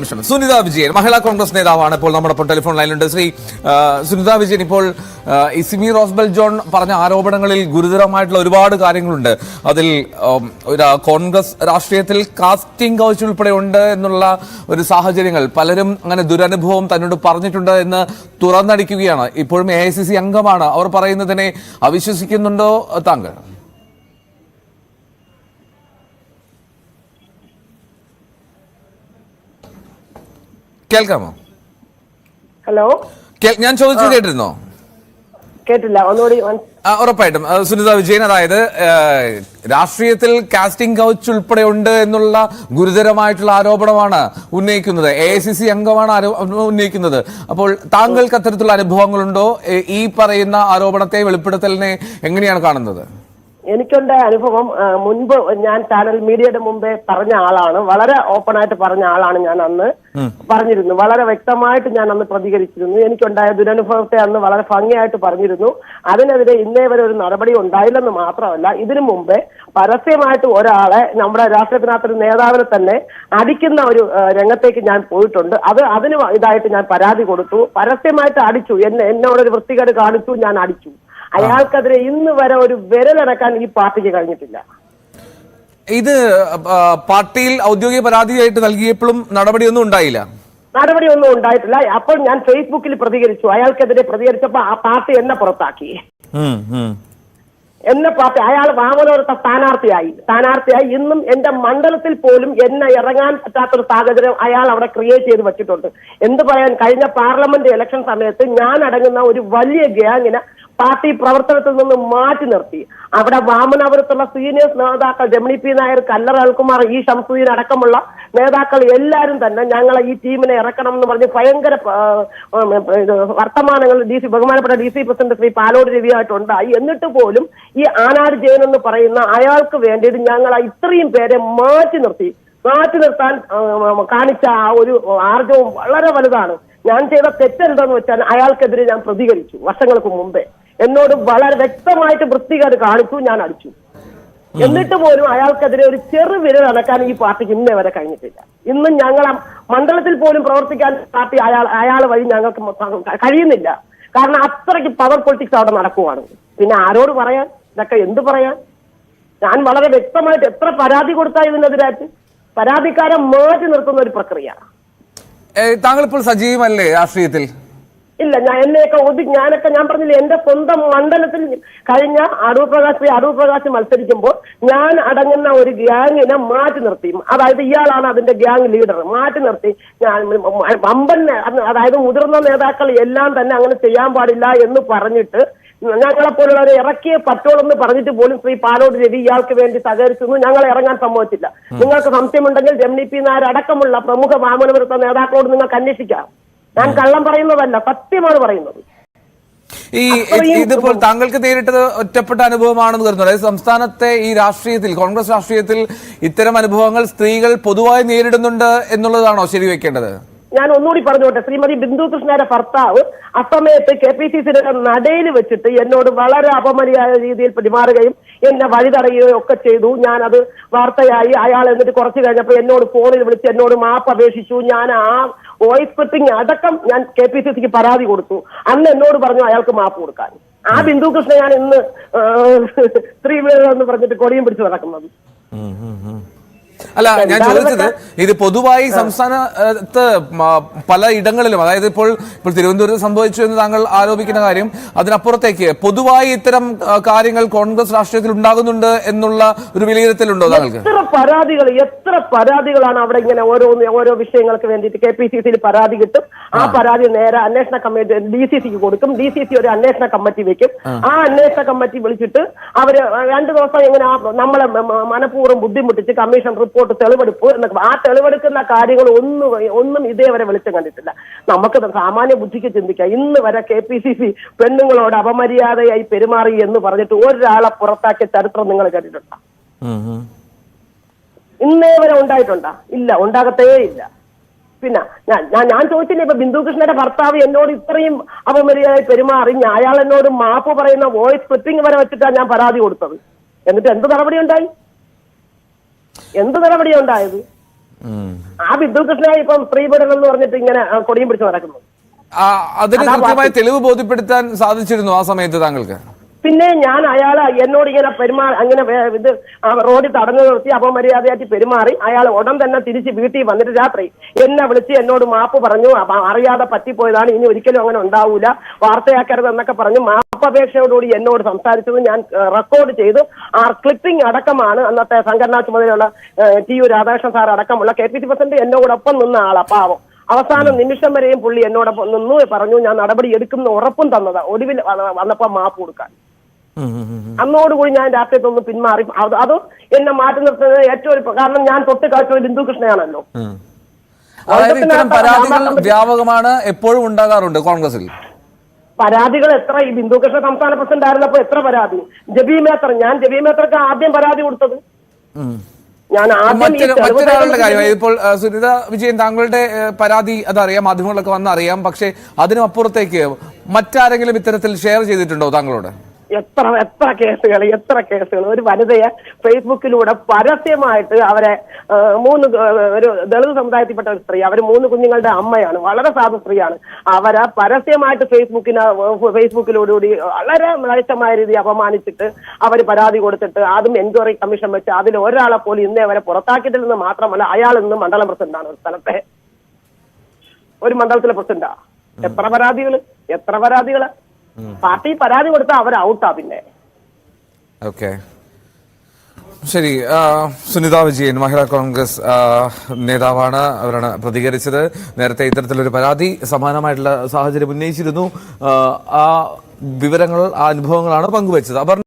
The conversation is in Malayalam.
നിമിഷം. സുനിത വിജയൻ മഹിളാ കോൺഗ്രസ് നേതാവാണ് ഇപ്പോൾ നമ്മുടെ ടെലിഫോൺ ലൈനിലുണ്ട്. ശ്രീ സുനിത വിജയൻ ഇപ്പോൾ ഇസിമി റോസ്ബൽ ജോൺ പറഞ്ഞ ആരോപണങ്ങളിൽ ഗുരുതരമായിട്ടുള്ള ഒരുപാട് കാര്യങ്ങളുണ്ട്. അതിൽ ഒരു കോൺഗ്രസ് രാഷ്ട്രീയത്തിൽ കാസ്റ്റിംഗ് കൗച്ച് ഉൾപ്പെടെ ഉണ്ട് എന്നുള്ള ഒരു സാഹചര്യങ്ങൾ പലരും അങ്ങനെ ദുരനുഭവം തന്നോട് പറഞ്ഞിട്ടുണ്ട് എന്ന് തുറന്നടിക്കുകയാണ്. ഇപ്പോഴും എ അംഗമാണ്. അവർ പറയുന്നതിനെ അവിശ്വസിക്കുന്നുണ്ടോ താങ്കൾ? കേൾക്കാമോ? ഹലോ? ഞാൻ ചോദിച്ചു കേട്ടിരുന്നോ? കേട്ടില്ല. ഒന്നുകൂടി ഉറപ്പായിട്ടും. സുനിത വിജയൻ അതായത് രാഷ്ട്രീയത്തിൽ കാസ്റ്റിംഗ് കൗച്ച് ഉൾപ്പെടെ ഉണ്ട് എന്നുള്ള ഗുരുതരമായിട്ടുള്ള ആരോപണമാണ് ഉന്നയിക്കുന്നത്. എ ഐ സി സി അംഗമാണ് ഉന്നയിക്കുന്നത്. അപ്പോൾ താങ്കൾക്ക് അത്തരത്തിലുള്ള അനുഭവങ്ങളുണ്ടോ? ഈ പറയുന്ന ആരോപണത്തെ വെളിപ്പെടുത്തലിനെ എങ്ങനെയാണ് കാണുന്നത്? എനിക്കുണ്ടായ അനുഭവം മുൻപ് ഞാൻ ചാനൽ മീഡിയയുടെ മുമ്പേ പറഞ്ഞ ആളാണ്. വളരെ ഓപ്പൺ ആയിട്ട് പറഞ്ഞ ആളാണ് ഞാൻ അന്ന് പറഞ്ഞിരുന്നു. വളരെ വ്യക്തമായിട്ട് ഞാൻ അന്ന് പ്രതികരിച്ചിരുന്നു. എനിക്കുണ്ടായ ദുരനുഭവത്തെ അന്ന് വളരെ ഭംഗിയായിട്ട് പറഞ്ഞിരുന്നു. അതിനെതിരെ ഇന്നേ വരെ ഒരു നടപടി ഉണ്ടായില്ലെന്ന് മാത്രമല്ല ഇതിനു മുമ്പേ പരസ്യമായിട്ട് ഒരാളെ നമ്മുടെ രാഷ്ട്രീയത്തിനകത്തൊരു നേതാവിനെ തന്നെ അടിക്കുന്ന ഒരു രംഗത്തേക്ക് ഞാൻ പോയിട്ടുണ്ട്. അത് അതിന് ഇതായിട്ട് ഞാൻ പരാതി കൊടുത്തു. പരസ്യമായിട്ട് അടിച്ചു. എന്നെ എന്നോടൊരു വൃത്തികേട് കാണിച്ചു ഞാൻ അടിച്ചു. അയാൾക്കെതിരെ ഇന്ന് വരെ ഒരു വിരലടക്കാൻ ഈ പാർട്ടിക്ക് കഴിഞ്ഞിട്ടില്ല. ഇത് പാർട്ടിയിൽ ഔദ്യോഗിക പരാതിയായിട്ട് നൽകിയപ്പോഴും നടപടിയൊന്നും ഉണ്ടായില്ല. നടപടിയൊന്നും ഉണ്ടായിട്ടില്ല. അപ്പോൾ ഞാൻ ഫേസ്ബുക്കിൽ പ്രതികരിച്ചു. അയാൾക്കെതിരെ പ്രതികരിച്ചപ്പോൾ ആ പാർട്ടി എന്നെ പുറത്താക്കി. എന്നെ പാർട്ടി അയാൾ വാമനോരത്തെ സ്ഥാനാർത്ഥിയായി. സ്ഥാനാർത്ഥിയായി ഇന്നും എന്റെ മണ്ഡലത്തിൽ പോലും എന്നെ ഇറങ്ങാൻ പറ്റാത്തൊരു സാഹചര്യം അയാൾ അവിടെ ക്രിയേറ്റ് ചെയ്ത് വെച്ചിട്ടുണ്ട്. എന്ത് പറയാൻ കഴിഞ്ഞ പാർലമെന്റ് ഇലക്ഷൻ സമയത്ത് ഞാൻ അടങ്ങുന്ന ഒരു വലിയ ഗ്യാങ്ങിനെ പാർട്ടി പ്രവർത്തനത്തിൽ നിന്ന് മാറ്റി നിർത്തി. അവിടെ വാമനപുരത്തുള്ള സീനിയേഴ്സ് നേതാക്കൾ രമണി പി നായർ കല്ലറ അൽകുമാർ ഈ ഷംസുദ്ദീൻ അടക്കമുള്ള നേതാക്കൾ എല്ലാവരും തന്നെ ഞങ്ങളെ ഈ ടീമിനെ ഇറക്കണം എന്ന് പറഞ്ഞ് ഭയങ്കര വർത്തമാനങ്ങൾ ഡി സി ബഹുമാനപ്പെട്ട D C president Shri Palode രവിയായിട്ടുണ്ടായി എന്നിട്ട് പോലും ഈ ആനാട് ജയൻ എന്ന് പറയുന്ന അയാൾക്ക് വേണ്ടിയിട്ട് ഞങ്ങൾ ഇത്രയും പേരെ മാറ്റി നിർത്തി. മാറ്റി നിർത്താൻ കാണിച്ച ആ ഒരു ആർജവും വളരെ വലുതാണ്. ഞാൻ ചെയ്ത തെറ്റെന്താന്ന് വെച്ചാൽ അയാൾക്കെതിരെ ഞാൻ പ്രതികരിച്ചു വർഷങ്ങൾക്ക് മുമ്പേ. എന്നോട് വളരെ വ്യക്തമായിട്ട് വൃത്തികേട് കാണിച്ചു ഞാൻ അടിച്ചു. എന്നിട്ട് പോലും അയാൾക്കെതിരെ ഒരു ചെറു വിരൽ അടക്കാൻ ഈ പാർട്ടിക്ക് ഇന്നേ വരെ കഴിഞ്ഞിട്ടില്ല. ഇന്നും ഞങ്ങൾ മണ്ഡലത്തിൽ പോലും പ്രവർത്തിക്കാൻ പാർട്ടി അയാൾ അയാൾ വഴി ഞങ്ങൾക്ക് കഴിയുന്നില്ല. കാരണം അത്രയ്ക്ക് പവർ പൊളിറ്റിക്സ് അവിടെ നടക്കുവാണ്. പിന്നെ ആരോട് പറയാൻ? ഇതൊക്കെ എന്ത് പറയാൻ? ഞാൻ വളരെ വ്യക്തമായിട്ട് എത്ര പരാതി കൊടുത്താൽ ഇതിനെതിരായിട്ട്? പരാതിക്കാരെ മാറ്റി നിർത്തുന്ന ഒരു പ്രക്രിയ. താങ്കൾ ഇപ്പോൾ സജീവമല്ലേ രാഷ്ട്രീയത്തിൽ? ഇല്ല ഞാൻ എന്നെയൊക്കെ ഒതു ഞാനൊക്കെ ഞാൻ പറഞ്ഞില്ല എന്റെ സ്വന്തം മണ്ഡലത്തിൽ കഴിഞ്ഞ അടൂർ പ്രകാശ് അടൂർ പ്രകാശ് മത്സരിക്കുമ്പോൾ ഞാൻ അടങ്ങുന്ന ഒരു ഗ്യാങ്ങിനെ മാറ്റി നിർത്തി. അതായത് ഇയാളാണ് അതിന്റെ ഗ്യാങ് ലീഡർ. മാറ്റി നിർത്തി. ഞാൻ വമ്പൻ അതായത് മുതിർന്ന നേതാക്കൾ എല്ലാം തന്നെ അങ്ങനെ ചെയ്യാൻ പാടില്ല എന്ന് പറഞ്ഞിട്ട് ഞങ്ങളെ പോലുള്ളവരെ ഇറക്കിയേ പറ്റോളെന്ന് പറഞ്ഞിട്ട് പോലും ശ്രീ പാലോട് രവി ഇയാൾക്ക് വേണ്ടി സഹകരിച്ചു ഞങ്ങൾ ഇറങ്ങാൻ സമ്മതിച്ചില്ല. നിങ്ങൾക്ക് സംശയമുണ്ടെങ്കിൽ രമണി പി നായർ അടക്കമുള്ള പ്രമുഖ വാമനപുരത്തെ നേതാക്കളോട് നിങ്ങൾക്ക് അന്വേഷിക്കാം. ഞാൻ കള്ളം പറയുന്നതല്ല സത്യമാണ് പറയുന്നത്. ഈ ഇതിപ്പോൾ താങ്കൾക്ക് നേരിട്ടത് ഒറ്റപ്പെട്ട അനുഭവമാണെന്ന് കരുതുന്നു. അതായത് സംസ്ഥാനത്തെ ഈ രാഷ്ട്രീയത്തിൽ കോൺഗ്രസ് രാഷ്ട്രീയത്തിൽ ഇത്തരം അനുഭവങ്ങൾ സ്ത്രീകൾ പൊതുവായി നേരിടുന്നുണ്ട് എന്നുള്ളതാണോ ശരിവെക്കേണ്ടത് ഞാൻ ഒന്നുകൂടി പറഞ്ഞോട്ടെ ശ്രീമതി ബിന്ദു കൃഷ്ണയുടെ ഭർത്താവ് അസമയത്ത് കെ പി സി സിയുടെ നടയിൽ വെച്ചിട്ട് എന്നോട് വളരെ അപമര്യാദ രീതിയിൽ പെരുമാറുകയും എന്നെ വഴിതടയുകയും ഒക്കെ ചെയ്തു. ഞാൻ അത് വാർത്തയായി. അയാൾ എന്നിട്ട് കുറച്ച് കഴിഞ്ഞപ്പോൾ എന്നോട് ഫോണിൽ വിളിച്ച് എന്നോട് മാപ്പ് അപേക്ഷിച്ചു. ഞാൻ ആ വോയിസ് ക്ലിപ്പിംഗ് അടക്കം ഞാൻ കെ പി സി സിക്ക് പരാതി കൊടുത്തു. അന്ന് എന്നോട് പറഞ്ഞു അയാൾക്ക് മാപ്പ് കൊടുക്കാൻ. ആ ബിന്ദു കൃഷ്ണ ഞാൻ ഇന്ന് സ്ത്രീ എന്ന് പറഞ്ഞിട്ട് കൊടിയും പിടിച്ച് നടക്കുന്നത്. അല്ല ഞാൻ ചോദിച്ചത് ഇത് പൊതുവായി സംസ്ഥാനത്ത് പല ഇടങ്ങളിലും അതായത് ഇപ്പോൾ ഇപ്പോൾ തിരുവനന്തപുരത്ത് സംഭവിച്ചു എന്ന് താങ്കൾ ആരോപിക്കുന്ന കാര്യം അതിനപ്പുറത്തേക്ക് പൊതുവായി ഇത്തരം കാര്യങ്ങൾ കോൺഗ്രസ് രാഷ്ട്രീയത്തിൽ ഉണ്ടാകുന്നുണ്ട് എന്നുള്ള ഒരു വിലയിരുത്തലുണ്ടോ താങ്കൾക്ക്? എത്ര പരാതികൾ എത്ര പരാതികളാണ് അവിടെ ഇങ്ങനെ ഓരോ ഓരോ വിഷയങ്ങൾക്ക് വേണ്ടിയിട്ട് കെ പി സി സിയിൽ പരാതി കിട്ടും? ആ പരാതി നേരെ അന്വേഷണ കമ്മിറ്റി ഡി സി സിക്ക് കൊടുക്കും. ഡി സി സി ഒരു അന്വേഷണ കമ്മിറ്റി വെക്കും. ആ. അന്വേഷണ കമ്മിറ്റി വിളിച്ചിട്ട് അവർ രണ്ടു ദിവസം ഇങ്ങനെ നമ്മളെ മനഃപൂർവം ബുദ്ധിമുട്ടിച്ച് കമ്മീഷൻ റിപ്പോർട്ട് തെളിവെടുപ്പ് എന്നൊക്കെ ആ തെളിവെടുക്കുന്ന കാര്യങ്ങൾ ഒന്നും ഒന്നും ഇതേവരെ വെളിച്ചം കണ്ടിട്ടില്ല. നമുക്ക് സാമാന്യ ബുദ്ധിക്ക് ചിന്തിക്കാം. ഇന്ന് വരെ കെ പി സി സി പെണ്ണുങ്ങളോട് അപമര്യാദയായി പെരുമാറി എന്ന് പറഞ്ഞിട്ട് ഒരാളെ പുറത്താക്കിയ ചരിത്രം നിങ്ങൾ കേട്ടിട്ടുണ്ടോ. ഇന്നേ വരെ ഉണ്ടായിട്ടുണ്ടോ? ഇല്ല ഉണ്ടാകത്തേ ഇല്ല. പിന്നെ ഞാൻ ഞാൻ ചോദിച്ചില്ലേ ഇപ്പൊ ബിന്ദു കൃഷ്ണയുടെ ഭർത്താവ് എന്നോട് ഇത്രയും അപമര്യാദയായി പെരുമാറി ഞാൻ അയാൾ എന്നോട് മാപ്പ് പറയുന്ന വോയിസ് ക്ലിപ്പിംഗ് വരെ വെച്ചിട്ടാണ് ഞാൻ പരാതി കൊടുത്തത്. എന്നിട്ട് എന്ത് നടപടി ഉണ്ടായി എന്ത് നടപടിയാണ് ഉണ്ടായത്? ആ ബിന്ദു കൃഷ്ണ ഇപ്പം സ്ത്രീപീഡനം എന്ന് പറഞ്ഞിട്ട് ഇങ്ങനെ കൊടിയും പിടിച്ച് നടക്കുന്നു. അതിന് കൃത്യമായ തെളിവ് ബോധ്യപ്പെടുത്താൻ സാധിച്ചിരുന്നു ആ സമയത്ത് താങ്കൾക്ക്? പിന്നെ ഞാൻ അയാൾ എന്നോട് ഇങ്ങനെ പെരുമാ അങ്ങനെ ഇത് റോഡിൽ തടഞ്ഞു നിർത്തി അപമര്യാദയായിട്ട് പെരുമാറി അയാൾ ഉടൻ തന്നെ തിരിച്ച് വീട്ടിൽ വന്നിട്ട് രാത്രി എന്നെ വിളിച്ച് എന്നോട് മാപ്പ് പറഞ്ഞു. അറിയാതെ പറ്റിപ്പോയതാണ്. ഇനി ഒരിക്കലും അങ്ങനെ ഉണ്ടാവൂല. വാർത്തയാക്കരുത് എന്നൊക്കെ പറഞ്ഞു മാപ്പപേക്ഷയോടുകൂടി എന്നോട് സംസാരിച്ചത് ഞാൻ റെക്കോർഡ് ചെയ്തു. ആ ക്ലിപ്പിംഗ് അടക്കമാണ് അന്നത്തെ സംഘടനാ ചുമതലയുള്ള ടി യു രാധാകൃഷ്ണൻ സാർ അടക്കമുള്ള കെ പി സി പ്രസിഡന്റ് എന്നോടൊപ്പം നിന്ന ആളാ പാവം. അവസാന നിമിഷം വരെയും പുള്ളി എന്നോടൊപ്പം നിന്നു പറഞ്ഞു. ഞാൻ നടപടി എടുക്കുന്ന ഉറപ്പും തന്നതാ. ഒടുവിൽ വന്നപ്പോ മാപ്പ് കൊടുക്കാൻ. അന്നോടുകൂടി ഞാൻ രാഷ്ട്രീയത്തിൽ പിന്മാറി. അത് അത് എന്നെ മാറ്റി നിർത്തുന്നത് ഏറ്റവും ഒരു കാരണം ഞാൻ തൊട്ട് കാഴ്ച ബിന്ദു കൃഷ്ണയാണല്ലോ. അതായത് ഇത്തരം പരാതികൾ വ്യാപകമാണ് എപ്പോഴും ഉണ്ടാകാറുണ്ട് കോൺഗ്രസിൽ. പരാതികൾ എത്ര? ഈ ബിന്ദു കൃഷ്ണ സംസ്ഥാന പ്രസിഡന്റ് ആയിരുന്നപ്പോ എത്ര പരാതി? ജബി മേത്തർ ഞാൻ ജബി മേത്തർക്ക് ആദ്യം പരാതി കൊടുത്തത്. ഞാൻ മറ്റൊരാളുടെ കാര്യം ഇപ്പോൾ സുനിത വിജയൻ താങ്കളുടെ പരാതി അതറിയാം മാധ്യമങ്ങളൊക്കെ വന്നറിയാം പക്ഷേ അതിനും അപ്പുറത്തേക്ക് മറ്റാരെങ്കിലും ഇത്തരത്തിൽ ഷെയർ ചെയ്തിട്ടുണ്ടോ താങ്കളോട്? എത്ര എത്ര കേസുകൾ എത്ര കേസുകൾ ഒരു വനിതയെ ഫേസ്ബുക്കിലൂടെ പരസ്യമായിട്ട് അവരെ മൂന്ന് ഒരു ദളിത് സമുദായത്തിൽപ്പെട്ട ഒരു സ്ത്രീ അവർ മൂന്ന് കുഞ്ഞുങ്ങളുടെ അമ്മയാണ് വളരെ സാധു സ്ത്രീയാണ്. അവരെ പരസ്യമായിട്ട് ഫേസ്ബുക്കിന് ഫേസ്ബുക്കിലൂടെ കൂടി വളരെ മ്ലേച്ഛമായ രീതി അപമാനിച്ചിട്ട് അവർ പരാതി കൊടുത്തിട്ട് അതും എൻക്വയറി കമ്മീഷൻ വെച്ച് അതിൽ ഒരാളെ പോലും ഇന്നേ അവരെ പുറത്താക്കിയിട്ടില്ലെന്ന് മാത്രമല്ല അയാൾ ഇന്ന് മണ്ഡലം പ്രസിഡന്റാണ് ഒരു സ്ഥലത്തെ. ഒരു മണ്ഡലത്തിലെ പ്രസിഡന്റാ. എത്ര പരാതികൾ എത്ര പരാതികൾ? പാർട്ടി പരാതി കൊടുത്താൽ അവർ ഔട്ടാ പിന്നെ. ഓക്കെ. ശരി സുനിത വിജയൻ മഹിളാ കോൺഗ്രസ് നേതാവാണ് അവരാണ് പ്രതികരിച്ചത്. നേരത്തെ ഇത്തരത്തിലൊരു പരാതി സമാനമായിട്ടുള്ള സാഹചര്യം ഉന്നയിച്ചിരുന്നു. ആ വിവരങ്ങൾ ആ അനുഭവങ്ങളാണ് പങ്കുവച്ചത്. അപർണ